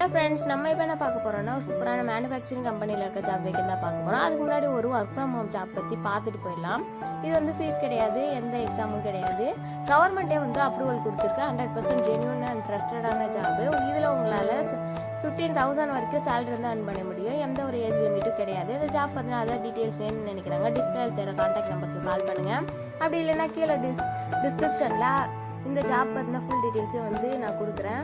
Friends நம்ம இப்போ என்ன பார்க்க போகிறோம்னா ஒரு சூப்பரான மேனுஃபேக்சரிங் கம்பெனியில் இருக்க ஜாப் வேக்கன் தான் பார்க்க போகிறோம் அதுக்கு முன்னாடி ஒரு ஒர்க் ஃப்ரம் ஹோம் ஜாப் பற்றி பார்த்துட்டு போயிடலாம். இது வந்து ஃபீஸ் கிடையாது எந்த எக்ஸாமும் கிடையாது. கவர்மெண்ட்டே வந்து அப்ரூவல் கொடுத்துருக்கு ஹண்ட்ரட் பர்சன்ட் ஜென்யூன் அண்ட் ட்ரஸ்டடான ஜாப் இதில் உங்களால் ஃபிஃப்டீன் தௌசண்ட் வரைக்கும் சேலரி வந்து அர்ன் பண்ண முடியும். எந்த ஒரு ஏஜ் லிமிட்டும் கிடையாது. இந்த ஜாப் பற்றின அதான் டீட்டெயில்ஸ் வேணும்னு நினைக்கிறாங்க டிஸ்பிளே தர கான்டாக்ட் நம்பருக்கு கால் பண்ணுங்கள் அப்படி இல்லைன்னா கீழே டிஸ் டிஸ்கிரிப்ஷனில் இந்த ஜாப் பற்றின ஃபுல் டீட்டெயில்ஸும் வந்து நான் கொடுக்குறேன்.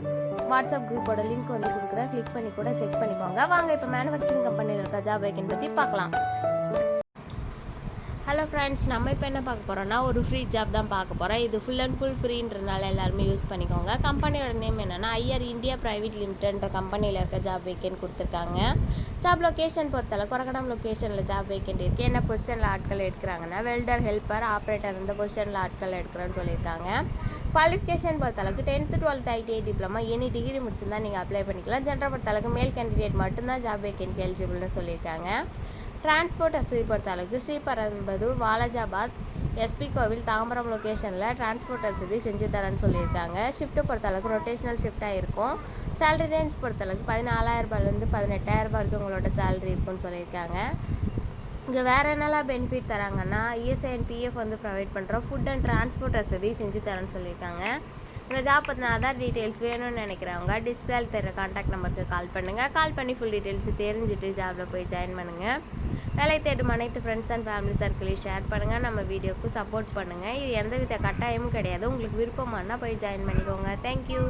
வாட்ஸ்அப் குரூப்போட லிங்க் வந்து கொடுக்குறேன். கிளிக் பண்ணி கூட செக் பண்ணிக்கோங்க. வாங்க இப்போ மேனுஃபேக்சரிங் கம்பெனியில் இருக்க ஜாப் வேக்கன் பற்றி பார்க்கலாம். ஹலோ ஃப்ரெண்ட்ஸ் நம்ம இப்போ என்ன பார்க்க போகிறோம்னா ஒரு ஃப்ரீ ஜாப் தான் பார்க்க போகிறோம் இது ஃபுல் அண்ட் ஃபுல் ஃப்ரீன்றனால எல்லாருமே யூஸ் பண்ணிக்கோங்க. கம்பெனியோட நேம் என்னென்னா ஐஆர் இந்தியா ப்ரைவேட் லிமிடெட்ன்ற கம்பெனியில் இருக்க ஜாப் வேக்கன்ட் கொடுத்துருக்காங்க. ஜாப் லொக்கேஷன் பொறுத்தளவு கொரக்கடம் லொக்கேஷனில் ஜாப் வேக்கன்ட் இருக்குது என்ன பொசிஷனில் ஆட்கள் எடுக்கிறாங்கன்னா வெல்டர் ஹெல்ப்பர் ஆப்ரேட்டர் இந்த பொசிஷனில் ஆட்கள் எடுக்கிறேன்னு சொல்லியிருக்காங்க. குவாலிஃபிகேஷன் பொறுத்தளவுக்கு tenth twelfth ITI diploma any degree முடிச்சிருந்தா நீங்கள் அப்ளை பண்ணிக்கலாம். ஜென்ரல் பொறுத்தளவுக்கு மேல் கேண்டிடேட் மட்டும்தான் ஜாப் வேக்கன்ட்க்கு எலிஜிபிள்னு சொல்லியிருக்காங்க. டிரான்ஸ்போர்ட் வசதி பொறுத்த அளவுக்கு ஸ்ரீபரம்பதூர் வாலாஜாபாத் எஸ்பி கோவில் தாம்பரம் லொக்கேஷனில் டிரான்ஸ்போர்ட் வசதி செஞ்சு தரேன்னு சொல்லியிருக்காங்க. ஷிஃப்ட்டு பொறுத்த அளவுக்கு ரொட்டேஷனல் ஷிஃப்ட்டாக இருக்கும். சேலரி ரேஞ்ச் பொறுத்த அளவுக்கு பதினெட்டாயிரரூபா வரைக்கும் உங்களோட சேலரி இருக்கும்னு சொல்லியிருக்காங்க. இங்கே வேறு என்னெல்லாம் பெனிஃபிட் தராங்கன்னா இஎஸ்ஐ அண்ட் பிஎஃப் வந்து ப்ரொவைட் பண்ணுறோம் ஃபுட் அண்ட் டிரான்ஸ்போர்ட் வசதி செஞ்சு தரேன்னு சொல்லியிருக்காங்க. இந்த ஜாப் பற்றின ஆதார் டீட்டெயில்ஸ் வேணும்னு நினைக்கிறவங்க டிஸ்பிளேல் தர காண்டாக்ட் நம்பருக்கு கால் பண்ணுங்கள் கால் பண்ணி ஃபுல் டீட்டெயில்ஸ் தெரிஞ்சுட்டு ஜாபில் போய் ஜாயின் பண்ணுங்கள் வேலை தேடும் அனைத்து ஃப்ரெண்ட்ஸ் அண்ட் ஃபேமிலி சர்க்கிளையும் ஷேர் பண்ணுங்கள் நம்ம வீடியோக்கு சப்போர்ட் பண்ணுங்கள் இது எந்தவித கட்டாயமும் கிடையாது. உங்களுக்கு விருப்பமானால் போய் ஜாயின் பண்ணிக்கோங்க. தேங்க்யூ